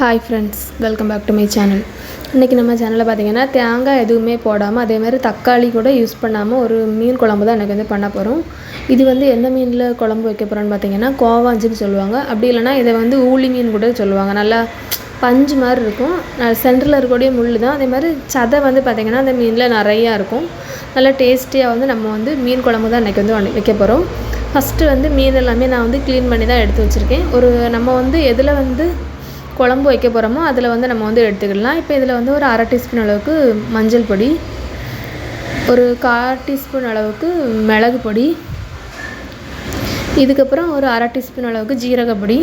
Hi friends welcome back to my channel இன்றைக்கி நம்ம சேனலில் பார்த்திங்கன்னா தேங்காய் எதுவுமே போடாமல் அதே மாதிரி தக்காளி கூட யூஸ் பண்ணாமல் ஒரு மீன் குழம்பு தான் எனக்கு வந்து பண்ண போகிறோம் இது வந்து எந்த மீனில் குழம்பு வைக்க போகிறோன்னு பார்த்தீங்கன்னா கோவாஞ்சின்னு சொல்லுவாங்க. அப்படி இல்லைன்னா இதை வந்து ஊளி மீன் கூட சொல்லுவாங்க. நல்லா பஞ்சு மாதிரி இருக்கும். சென்டரில் இருக்கக்கூடிய முள் தான். அதே மாதிரி சதை வந்து பார்த்திங்கன்னா அந்த மீனில் நிறையா இருக்கும். நல்லா டேஸ்டியாக வந்து நம்ம வந்து மீன் குழம்பு தான் இன்றைக்கி வந்து வைக்க போகிறோம் ஃபஸ்ட்டு வந்து மீன் எல்லாமே நான் வந்து க்ளீன் பண்ணி தான் எடுத்து வச்சுருக்கேன். ஒரு நம்ம வந்து எதில் வந்து குழம்பு வைக்க போகிறோமோ அதில் வந்து நம்ம வந்து எடுத்துக்கிடலாம் இப்போ இதில் வந்து ஒரு அரை டீஸ்பூன் அளவுக்கு மஞ்சள் பொடி ஒரு கால் டீஸ்பூன் அளவுக்கு மிளகு பொடி இதுக்கப்புறம் ஒரு அரை டீஸ்பூன் அளவுக்கு ஜீரகப்பொடி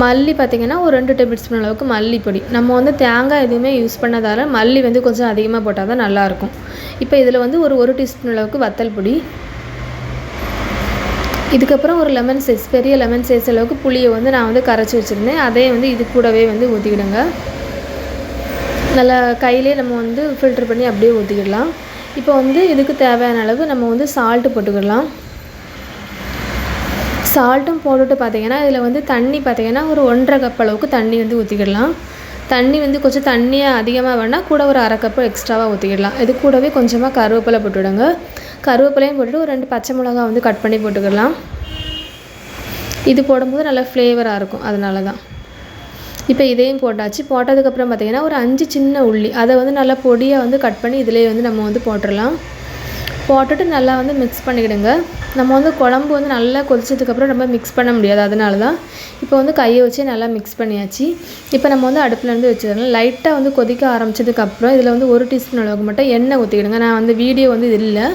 மல்லி பார்த்திங்கன்னா ஒரு ரெண்டு டேபிள் ஸ்பூன் அளவுக்கு மல்லிப்பொடி நம்ம வந்து தேங்காய் எதுவுமே யூஸ் பண்ணதால் மல்லி வந்து கொஞ்சம் அதிகமாக போட்டால் தான் நல்லாயிருக்கும் இப்போ இதில் வந்து ஒரு ஒரு டீஸ்பூன் அளவுக்கு வத்தல் பொடி இதுக்கப்புறம் ஒரு லெமன் சைஸ் பெரிய லெமன் சைஸ் அளவுக்கு புளியை வந்து நான் வந்து கரைச்சி வச்சுருந்தேன். அதே வந்து இது கூடவே வந்து ஊற்றிக்கிடுங்க நல்லா கையிலே நம்ம வந்து ஃபில்ட்ரு பண்ணி அப்படியே ஊற்றிக்கிடலாம் இப்போ வந்து இதுக்கு தேவையான அளவு நம்ம வந்து சால்ட்டு போட்டுக்கிடலாம் சால்ட்டும் போட்டுட்டு பார்த்திங்கன்னா இதில் வந்து தண்ணி பார்த்திங்கன்னா ஒரு ஒன்றரை கப் அளவுக்கு தண்ணி வந்து ஊற்றிக்கிடலாம் தண்ணி வந்து கொஞ்சம் தண்ணியாக அதிகமாக வேணால் கூட ஒரு அரை கப்பு எக்ஸ்ட்ராவாக ஊற்றிக்கிடலாம் இது கூடவே கொஞ்சமாக கருவேப்பிலை போட்டுவிடுங்க. கருவேப்பிலையும் போட்டுட்டு ஒரு ரெண்டு பச்சை மிளகா வந்து கட் பண்ணி போட்டுக்கலாம். இது போடும்போது நல்லா ஃப்ளேவராக இருக்கும். அதனால தான் இப்போ இதையும் போட்டாச்சு. போட்டதுக்கப்புறம் பார்த்திங்கன்னா ஒரு அஞ்சு சின்ன உள்ளி. அதை வந்து நல்லா பொடியாக வந்து கட் பண்ணி இதிலே வந்து நம்ம வந்து போட்டுடலாம். போட்டுட்டு நல்லா வந்து மிக்ஸ் பண்ணிக்கிடுங்க. நம்ம வந்து குழம்பு வந்து நல்லா கொதிச்சதுக்கப்புறம் நம்ம மிக்ஸ் பண்ண முடியாது. அதனால தான் இப்போ வந்து கையை வச்சு நல்லா மிக்ஸ் பண்ணியாச்சு. இப்போ நம்ம வந்து அடுப்புலேருந்து வச்சுருந்தோம் லைட்டாக வந்து கொதிக்க ஆரம்பிச்சதுக்கப்புறம் இதில் வந்து ஒரு டீஸ்பூன் அளவுக்கு மட்டும் எண்ணெய் ஊற்றிக்கிடுங்க நான் வந்து வீடியோ வந்து இது இல்லை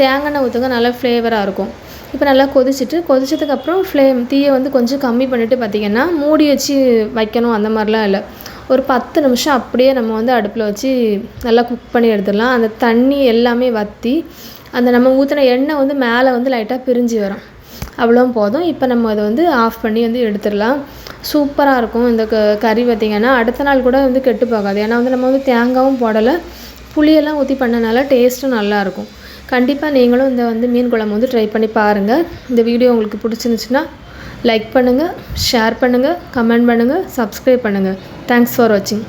தேங்காய் ஊற்றுங்க நல்லா ஃப்ளேவராக இருக்கும். இப்போ நல்லா கொதிச்சுட்டு கொதிச்சதுக்கப்புறம் ஃப்ளேம் தீயை வந்து கொஞ்சம் கம்மி பண்ணிவிட்டு பார்த்திங்கன்னா மூடி வச்சு வைக்கணும் அந்த மாதிரிலாம் இல்லை. ஒரு பத்து நிமிஷம் அப்படியே நம்ம வந்து அடுப்பில் வச்சு நல்லா குக் பண்ணி எடுத்துடலாம். அந்த தண்ணி எல்லாமே வற்றி அந்த நம்ம ஊற்றின எண்ணெய் வந்து மேலே வந்து லைட்டாக பிரிஞ்சு வரும். அவ்வளோ போதும். இப்போ நம்ம அதை வந்து ஆஃப் பண்ணி வந்து எடுத்துடலாம். சூப்பராக இருக்கும். இந்த க கறி பார்த்திங்கன்னா அடுத்த நாள் கூட வந்து கெட்டு போகாது. ஏன்னா வந்து நம்ம வந்து தேங்காயும் போடலை. புளியெல்லாம் ஊற்றி பண்ணனால டேஸ்ட்டும் நல்லாயிருக்கும் கண்டிப்பாக நீங்களும் இந்த வந்து மீன் குழம்பு வந்து ட்ரை பண்ணி பாருங்கள் இந்த வீடியோ உங்களுக்கு பிடிச்சிருந்துச்சுன்னா லைக் பண்ணுங்கள் ஷேர் பண்ணுங்கள் கமெண்ட் பண்ணுங்கள் சப்ஸ்கிரைப் பண்ணுங்கள் தேங்க்ஸ் ஃபார் வாட்சிங்